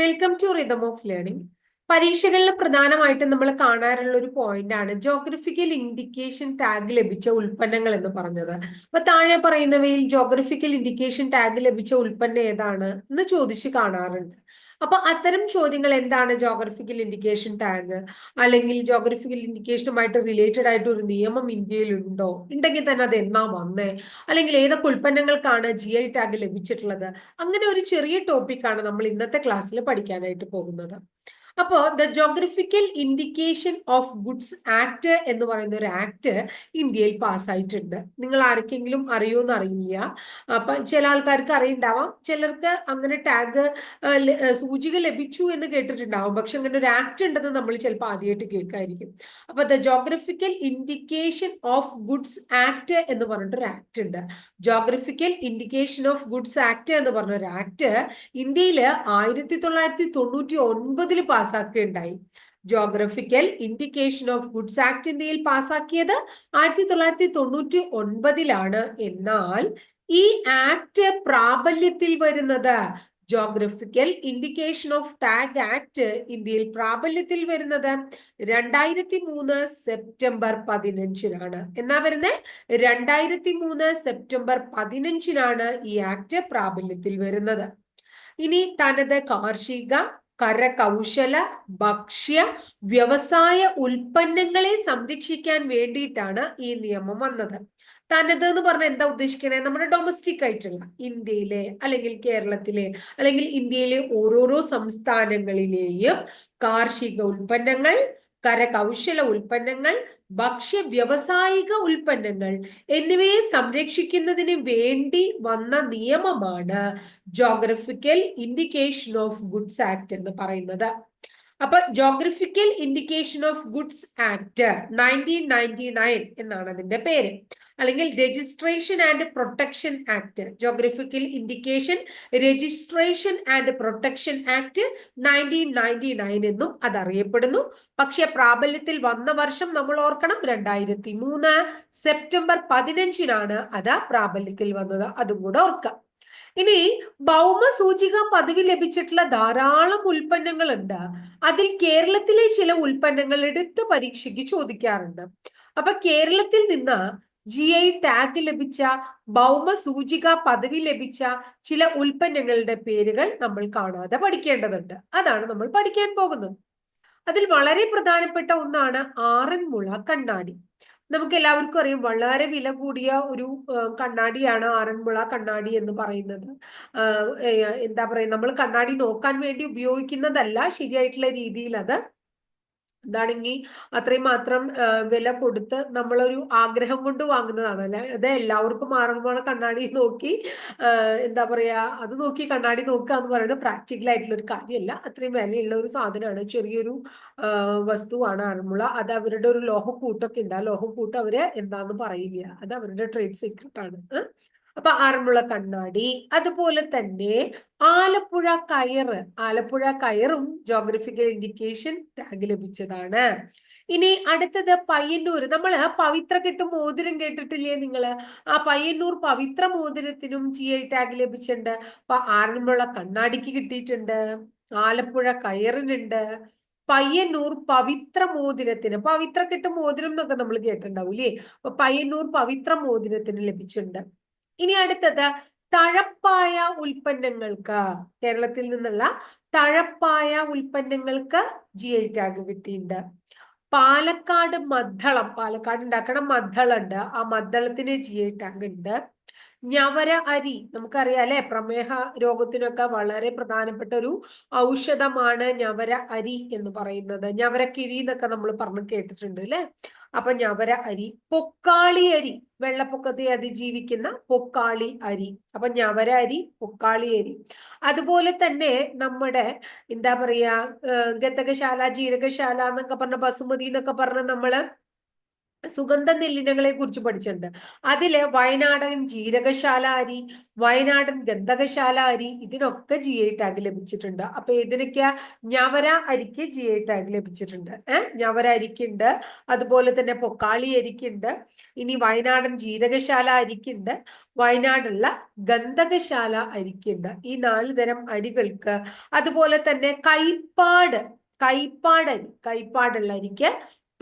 Welcome to rhythm of learning പരീക്ഷകളിൽ പ്രധാനമായിട്ടും നമ്മൾ കാണാറുള്ള ഒരു പോയിന്റ് ആണ് ജോഗ്രഫിക്കൽ ഇൻഡിക്കേഷൻ ടാഗ് ലഭിച്ച ഉൽപ്പന്നങ്ങൾ എന്ന് പറഞ്ഞത്. അപ്പൊ താഴെ പറയുന്നവയിൽ ജോഗ്രഫിക്കൽ ഇൻഡിക്കേഷൻ ടാഗ് ലഭിച്ച ഉൽപ്പന്നം ഏതാണ് എന്ന് ചോദിച്ച് കാണാറുണ്ട്. അപ്പൊ അത്തരം ചോദ്യങ്ങൾ എന്താണ് ജോഗ്രഫിക്കൽ ഇൻഡിക്കേഷൻ ടാഗ് അല്ലെങ്കിൽ ജോഗ്രഫിക്കൽ ഇൻഡിക്കേഷനുമായിട്ട് റിലേറ്റഡ് ആയിട്ട് ഒരു നിയമം ഇന്ത്യയിൽ ഉണ്ടോ ഉണ്ടെങ്കിൽ തന്നെ അത് എന്നാ വന്നേ? അല്ലെങ്കിൽ ഏതൊക്കെ ഉൽപ്പന്നങ്ങൾക്കാണ് ജി ഐ ടാഗ് ലഭിച്ചിട്ടുള്ളത്? അങ്ങനെ ഒരു ചെറിയ ടോപ്പിക്കാണ് നമ്മൾ ഇന്നത്തെ ക്ലാസ്സിൽ പഠിക്കാനായിട്ട് പോകുന്നത്. അപ്പോൾ the geographical indication of goods act എന്ന് പറയുന്ന ഒരു ആക്ട് ഇന്ത്യയിൽ പാസ്സായിട്ടുണ്ട് നിങ്ങൾ ആർക്കെങ്കിലും അറിയുമെന്ന് അറിയില്ല. അപ്പൊ ചില ആൾക്കാർക്ക് അറിയുണ്ടാവാം. ചിലർക്ക് അങ്ങനെ ടാഗ് സൂചിക ലഭിച്ചു എന്ന് കേട്ടിട്ടുണ്ടാവും. പക്ഷെ അങ്ങനെ ഒരു ആക്ട് ഉണ്ടെന്ന് നമ്മൾ ചിലപ്പോൾ ആദ്യമായിട്ട് കേൾക്കായിരിക്കും. അപ്പൊ the geographical indication of goods act എന്ന് പറഞ്ഞിട്ടൊരു ആക്ട് ഉണ്ട്. Geographical indication of goods act എന്ന് പറഞ്ഞ ഒരു ആക്ട് ഇന്ത്യയിൽ ആയിരത്തി തൊള്ളായിരത്തി തൊണ്ണൂറ്റി ഒൻപതിൽ പാസ്സാക്കുകയുണ്ടായി geographical indication of goods act ഇന്ത്യയിൽ പാസ്സാക്കിയത് ആയിരത്തി തൊള്ളായിരത്തി തൊണ്ണൂറ്റി ഒൻപതിലാണ് എന്നാൽ ഈ ആക്ട് പ്രാബല്യത്തിൽ വരുന്നത് geographical indication of tag act ഇന്ത്യയിൽ പ്രാബല്യത്തിൽ വരുന്നത് രണ്ടായിരത്തി മൂന്ന് സെപ്റ്റംബർ പതിനഞ്ചിനാണ്. എന്നാ വരുന്നത് രണ്ടായിരത്തി മൂന്ന് സെപ്റ്റംബർ പതിനഞ്ചിനാണ് ഈ ആക്ട് പ്രാബല്യത്തിൽ വരുന്നത്. ഇനി തനത് കാർഷിക കരകൗശല ഭക്ഷ്യ വ്യവസായ ഉൽപ്പന്നങ്ങളെ സംരക്ഷിക്കാൻ വേണ്ടിയിട്ടാണ് ഈ നിയമം വന്നത്. തനത് എന്ന് പറഞ്ഞാൽ എന്താ ഉദ്ദേശിക്കണേ? നമ്മുടെ ഡൊമസ്റ്റിക് ആയിട്ടുള്ള ഇന്ത്യയിലെ അല്ലെങ്കിൽ കേരളത്തിലെ അല്ലെങ്കിൽ ഇന്ത്യയിലെ ഓരോരോ സംസ്ഥാനങ്ങളിലെയും കാർഷിക ഉൽപ്പന്നങ്ങൾ കരകൗശല ഉൽപ്പന്നങ്ങൾ ഭക്ഷ്യ വ്യവസായിക ഉൽപ്പന്നങ്ങൾ എന്നിവയെ സംരക്ഷിക്കുന്നതിന് വേണ്ടി വന്ന നിയമമാണ് geographical indication of goods act എന്ന് പറയുന്നത്. അപ്പൊ geographical indication of goods act nineteen ninety nine എന്നാണ് അതിന്റെ പേര്. അല്ലെങ്കിൽ registration and protection act geographical indication registration and protection act nineteen ninety nine എന്നും അതറിയപ്പെടുന്നു. പക്ഷെ പ്രാബല്യത്തിൽ വന്ന വർഷം നമ്മൾ ഓർക്കണം രണ്ടായിരത്തി മൂന്ന് സെപ്റ്റംബർ പതിനഞ്ചിനാണ് അത് പ്രാബല്യത്തിൽ വന്നത്. അതും കൂടെ ഓർക്കാം ഇനി ഭൗമ സൂചിക പദവി ലഭിച്ചിട്ടുള്ള ധാരാളം ഉൽപ്പന്നങ്ങളുണ്ട്. അതിൽ കേരളത്തിലെ ചില ഉൽപ്പന്നങ്ങൾ എടുത്ത് പരീക്ഷയ്ക്ക് ചോദിക്കാറുണ്ട്. അപ്പൊ കേരളത്തിൽ നിന്ന് ജി ഐ ടാഗ് ലഭിച്ച ഭൗമ സൂചിക പദവി ലഭിച്ച ചില ഉൽപ്പന്നങ്ങളുടെ പേരുകൾ നമ്മൾ കാണാതെ പഠിക്കേണ്ടതുണ്ട്. അതാണ് നമ്മൾ പഠിക്കാൻ പോകുന്നത്. അതിൽ വളരെ പ്രധാനപ്പെട്ട ഒന്നാണ് ആറന്മുള കണ്ണാടി. നമുക്ക് എല്ലാവർക്കും അറിയാം വളരെ വില കൂടിയ ഒരു കണ്ണാടിയാണ് ആറന്മുള കണ്ണാടി എന്ന് പറയുന്നത്. എന്താ പറയുക നമ്മൾ കണ്ണാടി നോക്കാൻ വേണ്ടി ഉപയോഗിക്കുന്നതല്ല ശരിയായിട്ടുള്ള രീതിയിൽ അത് എന്താണെങ്കിൽ അത്രയും മാത്രം വില കൊടുത്ത് നമ്മളൊരു ആഗ്രഹം കൊണ്ട് വാങ്ങുന്നതാണ്. അല്ലെ? അത് എല്ലാവർക്കും മാറുമ്പോൾ കണ്ണാടി നോക്കി എന്താ പറയാ അത് നോക്കി കണ്ണാടി നോക്കുക എന്ന് പറയുന്നത് പ്രാക്ടിക്കൽ ആയിട്ടുള്ള ഒരു കാര്യമല്ല. അത്രയും വിലയുള്ള ഒരു സാധനമാണ്. ചെറിയൊരു വസ്തുവാണ് ആറന്മുള അത് അവരുടെ ഒരു ലോഹക്കൂട്ടൊക്കെ ഉണ്ട്. ആ ലോഹക്കൂട്ട് അവർ എന്താന്ന് പറയില്ല അത് അവരുടെ ട്രേഡ് സീക്രട്ട് ആണ്. അപ്പൊ ആറന്മുള കണ്ണാടി അതുപോലെ തന്നെ ആലപ്പുഴ കയറ് ആലപ്പുഴ കയറും ജോഗ്രഫിക്കൽ ഇൻഡിക്കേഷൻ ടാഗ് ലഭിച്ചതാണ്. ഇനി അടുത്തത് പയ്യന്നൂർ. നമ്മൾ പവിത്ര കെട്ട് മോതിരം കേട്ടിട്ടില്ലേ നിങ്ങൾ ആ പയ്യന്നൂർ പവിത്ര മോതിരത്തിനും ജി ഐ ടാഗ് ലഭിച്ചിട്ടുണ്ട്. അപ്പൊ ആറന്മുള കണ്ണാടിക്ക് കിട്ടിയിട്ടുണ്ട് ആലപ്പുഴ കയറിനുണ്ട്. പയ്യന്നൂർ പവിത്ര മോതിരത്തിന് പവിത്ര കെട്ട് മോതിരം എന്നൊക്കെ നമ്മൾ കേട്ടിട്ടുണ്ടാവൂലേ അപ്പൊ പയ്യന്നൂർ പവിത്ര മോതിരത്തിന് ലഭിച്ചിട്ടുണ്ട്. ഇനി അടുത്തത് തഴപ്പായ ഉൽപ്പന്നങ്ങൾക്ക് കേരളത്തിൽ നിന്നുള്ള തഴപ്പായ ഉൽപ്പന്നങ്ങൾക്ക് ജി ഐ ടാഗ് കിട്ടിയിട്ടുണ്ട്. പാലക്കാട് മദ്ദളം പാലക്കാട് ഉണ്ടാക്കണ മദ്ദളുണ്ട് ആ മദ്ദളത്തിന് ജി ഐ ടാഗ് ഉണ്ട്. ഞവര അരി നമുക്കറിയാം അല്ലെ? പ്രമേഹ രോഗത്തിനൊക്കെ വളരെ പ്രധാനപ്പെട്ട ഒരു ഔഷധമാണ് ഞവര അരി എന്ന് പറയുന്നത്. ഞവര കിഴി എന്നൊക്കെ നമ്മൾ പറഞ്ഞു കേട്ടിട്ടുണ്ട് അല്ലെ? അപ്പൊ ഞവര അരി പൊക്കാളി അരി വെള്ളപ്പൊക്കത്തെ അതിജീവിക്കുന്ന പൊക്കാളി അരി. അപ്പൊ ഞവര അരി പൊക്കാളി അരി. അതുപോലെ തന്നെ നമ്മുടെ എന്താ പറയാ ഗതകശാല ജീരകശാല എന്നൊക്കെ പറഞ്ഞ ബസുമതി എന്നൊക്കെ പറഞ്ഞ നമ്മൾ സുഗന്ധ നെല്ലിനങ്ങളെ കുറിച്ച് പഠിച്ചിട്ടുണ്ട്. അതിൽ വയനാടൻ ജീരകശാല അരി വയനാടൻ ഗന്ധകശാല അരി ഇതിനൊക്കെ ജി ഐ ടാഗ് ലഭിച്ചിട്ടുണ്ട്. അപ്പൊ ഇതിനൊക്കെ ഞവര അരിക്ക് ജി ഐ ടാഗ് ലഭിച്ചിട്ടുണ്ട്. ഏഹ് ഞവര അരിക്കുണ്ട്. അതുപോലെ തന്നെ പൊക്കാളി അരിക്കുണ്ട്. ഇനി വയനാടൻ ജീരകശാല അരിക്കുണ്ട്. വയനാടുള്ള ഗന്ധകശാല അരിക്കുണ്ട്. ഈ നാല് തരം അരികൾക്ക്. അതുപോലെ തന്നെ കൈപ്പാട് കൈപ്പാടരി കൈപ്പാടുള്ള അരിക്ക്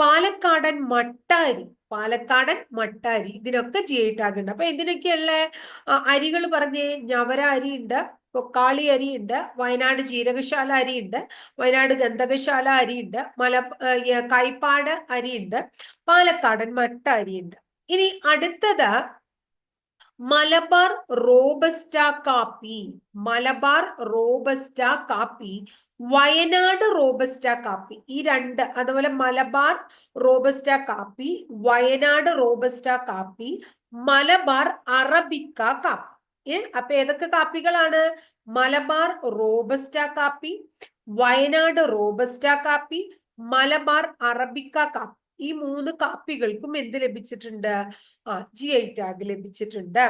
പാലക്കാടൻ മട്ടാരി പാലക്കാടൻ മട്ടാരി ഇതിനൊക്കെ ജി ഐ ടാഗ് ഉണ്ട്. അപ്പൊ ഇതിനൊക്കെയുള്ള അരികൾ പറഞ്ഞേ? ഞവര അരി ഉണ്ട് പൊക്കാളി ഉണ്ട് വയനാട് ജീരകശാല അരി ഉണ്ട് വയനാട് ഗന്ധകശാല അരി ഉണ്ട് മല കൈപ്പാട് ഉണ്ട് പാലക്കാടൻ മട്ട ഉണ്ട്. ഇനി അടുത്തത് മലബാർ റോബസ്റ്റ കാപ്പി. മലബാർ റോബസ്റ്റ കാപ്പി. വയനാട് റോബസ്റ്റ കാപ്പി. ഈ രണ്ട് അതുപോലെ മലബാർ റോബസ്റ്റ കാപ്പി വയനാട് റോബസ്റ്റ കാപ്പി മലബാർ അറബിക്ക കാപ്പി. ഏ അപ്പൊ ഏതൊക്കെ കാപ്പികളാണ്? മലബാർ റോബസ്റ്റ കാപ്പി വയനാട് റോബസ്റ്റ കാപ്പി മലബാർ അറബിക്ക കാപ്പി. ഈ മൂന്ന് കാപ്പികൾക്കും എന്ത് ലഭിച്ചിട്ടുണ്ട്? ആ ജി ഐ ടാഗ് ലഭിച്ചിട്ടുണ്ട്.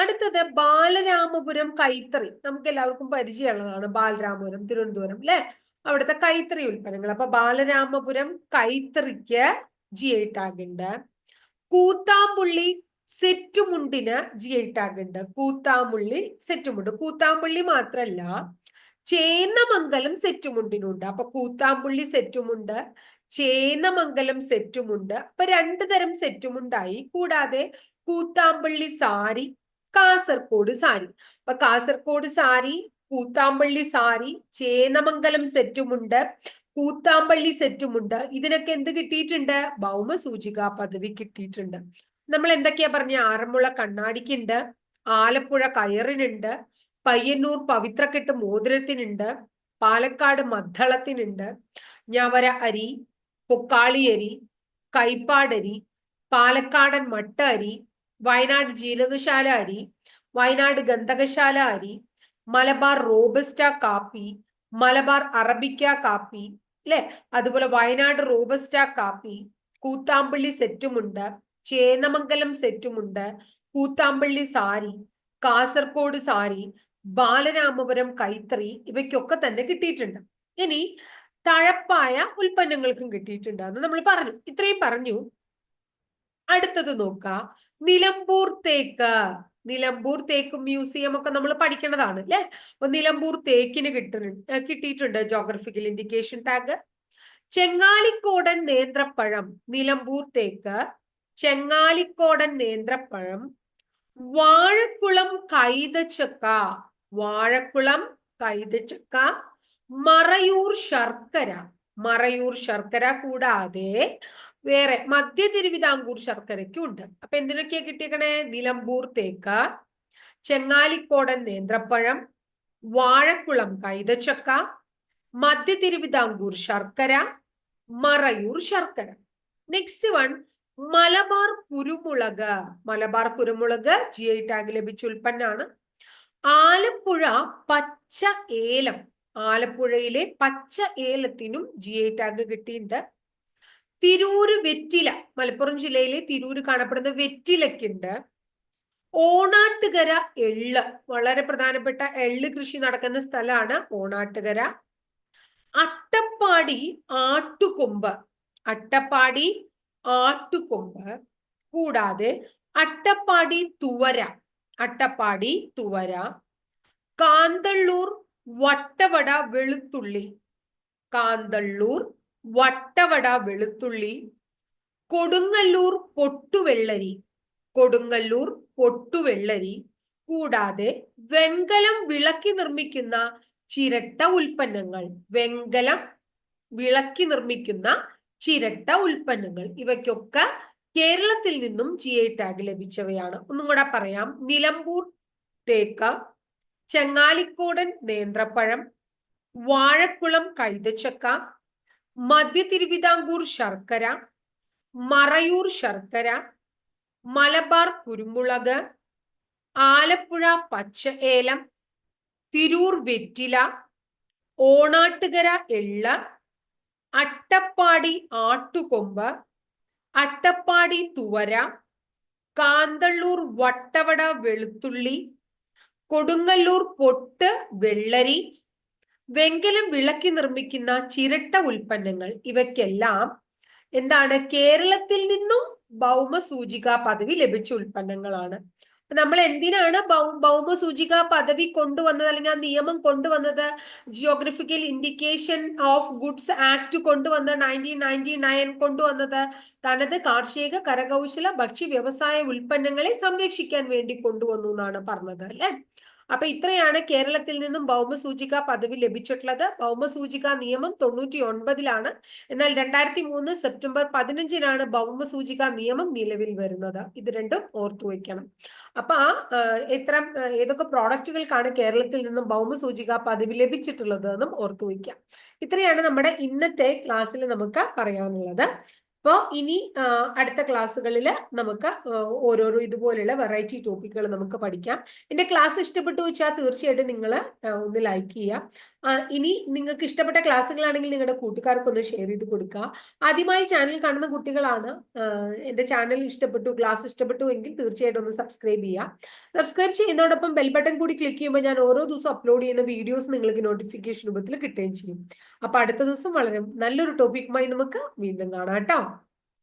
അടുത്തത് ബാലരാമപുരം കൈത്തറി. നമുക്ക് എല്ലാവർക്കും പരിചയമുള്ളതാണ് ബാലരാമപുരം തിരുവനന്തപുരം അല്ലെ അവിടുത്തെ കൈത്തറി ഉൽപ്പന്നങ്ങൾ. അപ്പൊ ബാലരാമപുരം കൈത്തറിക്ക് ജി ഐ ടാഗ് ഉണ്ട് കൂത്താമ്പുള്ളി സെറ്റുമുണ്ടിന് ജി ഐ ടാഗ് ഉണ്ട് കൂത്താമ്പുള്ളി സെറ്റുമുണ്ട്. കൂത്താമ്പുള്ളി മാത്രല്ല ചേന്നമംഗലം സെറ്റുമുണ്ടിനുണ്ട്. അപ്പൊ കൂത്താമ്പുള്ളി സെറ്റുമുണ്ട് ചേന്നമംഗലം സെറ്റുമുണ്ട്. അപ്പൊ രണ്ടു തരം സെറ്റുമുണ്ടായി. കൂടാതെ കൂത്താമ്പള്ളി സാരി കാസർകോട് സാരി. അപ്പൊ കാസർകോട് സാരി കൂത്താമ്പള്ളി സാരി ചേന്നമംഗലം സെറ്റുമുണ്ട് കൂത്താമ്പള്ളി സെറ്റുമുണ്ട്. ഇതിനൊക്കെ എന്ത് കിട്ടിയിട്ടുണ്ട്? ഭൗമസൂചിക പദവി കിട്ടിയിട്ടുണ്ട്. നമ്മൾ എന്തൊക്കെയാ പറഞ്ഞ? ആറന്മുള കണ്ണാടിക്കുണ്ട് ആലപ്പുഴ കയറിനുണ്ട് പയ്യന്നൂർ പവിത്രക്കെട്ട് മോതിരത്തിനുണ്ട് പാലക്കാട് മദ്ദളത്തിനുണ്ട് ഞവര അരി പൊക്കാളി അരി കൈപ്പാടരി പാലക്കാടൻ മട്ട അരി വയനാട് ജീരകശാല അരി വയനാട് ഗന്ധകശാല അരി മലബാർ റോബസ്റ്റ കാപ്പി മലബാർ അറബിക്ക കാപ്പി അല്ലെ അതുപോലെ വയനാട് റോബസ്റ്റ കാപ്പി കൂത്താമ്പള്ളി സെറ്റുമുണ്ട് ചേന്നമംഗലം സെറ്റുമുണ്ട് കൂത്താമ്പള്ളി സാരി കാസർഗോഡ് സാരി ബാലരാമപുരം കൈത്തറി ഇവയ്ക്കൊക്കെ തന്നെ കിട്ടിയിട്ടുണ്ട്. ഇനി തഴപ്പായ ഉൽപ്പന്നങ്ങൾക്കും കിട്ടിയിട്ടുണ്ട്. എന്ന് നമ്മൾ പറഞ്ഞു. ഇത്രയും പറഞ്ഞു. അടുത്തത് നോക്കാം. നിലമ്പൂർ തേക്ക്. നിലമ്പൂർ തേക്ക് മ്യൂസിയം ഒക്കെ നമ്മൾ പഠിക്കേണ്ടതാണ് അല്ലെ? അപ്പൊ നിലമ്പൂർ തേക്കിന് കിട്ടുന്നുണ്ട് കിട്ടിയിട്ടുണ്ട് ജോഗ്രഫിക്കൽ ഇൻഡിക്കേഷൻ ടാഗ് ചെങ്ങാലിക്കോടൻ നേന്ത്രപ്പഴം നിലമ്പൂർ തേക്ക്. ചെങ്ങാലിക്കോടൻ നേന്ത്രപ്പഴം. വാഴക്കുളം കൈതച്ചക്ക. വാഴക്കുളം കൈതച്ചക്ക. മറയൂർ ശർക്കര. മറയൂർ ശർക്കര കൂടാതെ വേറെ മധ്യ തിരുവിതാംകൂർ ശർക്കരയ്ക്കും ഉണ്ട്. അപ്പൊ എന്തിനൊക്കെയാ കിട്ടിയേക്കണേ? നിലമ്പൂർ തേക്ക് ചെങ്ങാലിക്കോടൻ നേന്ത്രപ്പഴം വാഴക്കുളം കൈതച്ചക്ക മധ്യ തിരുവിതാംകൂർ ശർക്കര മറയൂർ ശർക്കര. നെക്സ്റ്റ് വൺ മലബാർ കുരുമുളക്. മലബാർ കുരുമുളക് ജി ഐ ടാഗ് ലഭിച്ച ഉൽപ്പന്നമാണ്. ആലപ്പുഴ പച്ച ഏലം. ആലപ്പുഴയിലെ പച്ച ഏലത്തിനും ജി ഐ ടാഗ് കിട്ടിയിട്ടുണ്ട്. തിരൂര് വെറ്റില മലപ്പുറം ജില്ലയിലെ തിരൂര് കാണപ്പെടുന്ന വെറ്റിലക്കുണ്ട് ഓണാട്ടുകര എള്ള് വളരെ പ്രധാനപ്പെട്ട എള്ള് കൃഷി നടക്കുന്ന സ്ഥലമാണ് ഓണാട്ടുകര. അട്ടപ്പാടി ആട്ടുകൊമ്പ് അട്ടപ്പാടി ആട്ടുകൊമ്പ്. കൂടാതെ അട്ടപ്പാടി തുവര അട്ടപ്പാടി തുവര. കാന്തള്ളൂർ വട്ടവട വെളുത്തുള്ളി. കാന്തള്ളൂർ വട്ടവട വെളുത്തുള്ളി. കൊടുങ്ങല്ലൂർ പൊട്ടുവെള്ളരി. കൊടുങ്ങല്ലൂർ പൊട്ടുവെള്ളരി. കൂടാതെ വെങ്കലം വിളക്കി നിർമ്മിക്കുന്ന ചിരട്ട ഉൽപ്പന്നങ്ങൾ. വെങ്കലം വിളക്കി നിർമ്മിക്കുന്ന ചിരട്ട ഉൽപ്പന്നങ്ങൾ. ഇവയ്ക്കൊക്കെ കേരളത്തിൽ നിന്നും ജി ഐ ടാഗ് ലഭിച്ചവയാണ്. ഒന്നും കൂടെ പറയാം. നിലമ്പൂർ തേക്ക ചെങ്ങാലിക്കോടൻ നേന്ത്രപ്പഴം വാഴക്കുളം കൈതച്ചക്ക മധ്യ തിരുവിതാംകൂർ ശർക്കര മറയൂർ ശർക്കര മലബാർ കുരുമുളക് ആലപ്പുഴ പച്ച ഏലം തിരൂർ വെറ്റില ഓണാട്ടുകര എള്ള അട്ടപ്പാടി ആട്ടുകൊമ്പ് അട്ടപ്പാടി തുവര കാന്തള്ളൂർ വട്ടവട വെളുത്തുള്ളി കൊടുങ്ങല്ലൂർ പൊട്ട് വെള്ളരി വെങ്കലം വിളക്കി നിർമ്മിക്കുന്ന ചിരട്ട ഉൽപ്പന്നങ്ങൾ ഇവയ്ക്കെല്ലാം എന്താണ് കേരളത്തിൽ നിന്നും ഭൗമ സൂചിക പദവി ലഭിച്ച ഉൽപ്പന്നങ്ങളാണ്. നമ്മൾ എന്തിനാണ് ഭൗമ സൂചിക പദവി കൊണ്ടുവന്നത് അല്ലെങ്കിൽ ആ നിയമം കൊണ്ടുവന്നത്? Geographical indication of goods act കൊണ്ടുവന്ന് നയന്റീൻ നയന്റി നയൻ കൊണ്ടുവന്നത്. തനത് കാർഷിക കരകൗശല ഭക്ഷ്യ വ്യവസായ ഉൽപ്പന്നങ്ങളെ സംരക്ഷിക്കാൻ വേണ്ടി കൊണ്ടുവന്നു എന്നാണ് പറഞ്ഞത് അല്ലെ? അപ്പൊ ഇത്രയാണ് കേരളത്തിൽ നിന്നും ഭൗമസൂചിക പദവി ലഭിച്ചിട്ടുള്ളത്. ഭൗമസൂചിക നിയമം തൊണ്ണൂറ്റി ഒൻപതിലാണ് എന്നാൽ രണ്ടായിരത്തി മൂന്ന് സെപ്റ്റംബർ പതിനഞ്ചിനാണ് ഭൗമസൂചിക നിയമം നിലവിൽ വരുന്നത്. ഇത് രണ്ടും ഓർത്തു വെക്കണം. അപ്പൊ ആ എത്ര ഏതൊക്കെ പ്രോഡക്റ്റുകൾക്കാണ് കേരളത്തിൽ നിന്നും ഭൗമസൂചിക പദവി ലഭിച്ചിട്ടുള്ളത് എന്നും ഓർത്തു വയ്ക്കാം ഇത്രയാണ് നമ്മുടെ ഇന്നത്തെ ക്ലാസ്സിൽ നമുക്ക് പറയാനുള്ളത്. അപ്പോൾ ഇനി അടുത്ത ക്ലാസ്സുകളിൽ നമുക്ക് ഓരോരോ ഇതുപോലെയുള്ള വെറൈറ്റി ടോപ്പിക്കുകൾ നമുക്ക് പഠിക്കാം. എന്റെ ക്ലാസ് ഇഷ്ടപ്പെട്ടു വെച്ചാൽ തീർച്ചയായിട്ടും നിങ്ങൾ ഒന്ന് ലൈക്ക് ചെയ്യുക. ഇനി നിങ്ങൾക്ക് ഇഷ്ടപ്പെട്ട ക്ലാസ്സുകളാണെങ്കിൽ നിങ്ങളുടെ കൂട്ടുകാർക്കൊന്ന് ഷെയർ ചെയ്ത് കൊടുക്കുക ആദ്യമായി ചാനൽ കാണുന്ന കുട്ടികളാണ് എന്റെ ചാനൽ ഇഷ്ടപ്പെട്ടു ക്ലാസ് ഇഷ്ടപ്പെട്ടു എങ്കിൽ തീർച്ചയായിട്ടും ഒന്ന് സബ്സ്ക്രൈബ് ചെയ്യുക. സബ്സ്ക്രൈബ് ചെയ്യുന്നതോടൊപ്പം ബെൽ ബട്ടൺ കൂടി ക്ലിക്ക് ചെയ്യുമ്പോൾ ഞാൻ ഓരോ ദിവസം അപ്ലോഡ് ചെയ്യുന്ന വീഡിയോസ് നിങ്ങൾക്ക് നോട്ടിഫിക്കേഷൻ രൂപത്തിൽ കിട്ടുകയും ചെയ്യും. അപ്പൊ അടുത്ത ദിവസം വളരെ നല്ലൊരു ടോപ്പിക്കുമായി നമുക്ക് വീണ്ടും കാണാം കേട്ടോ.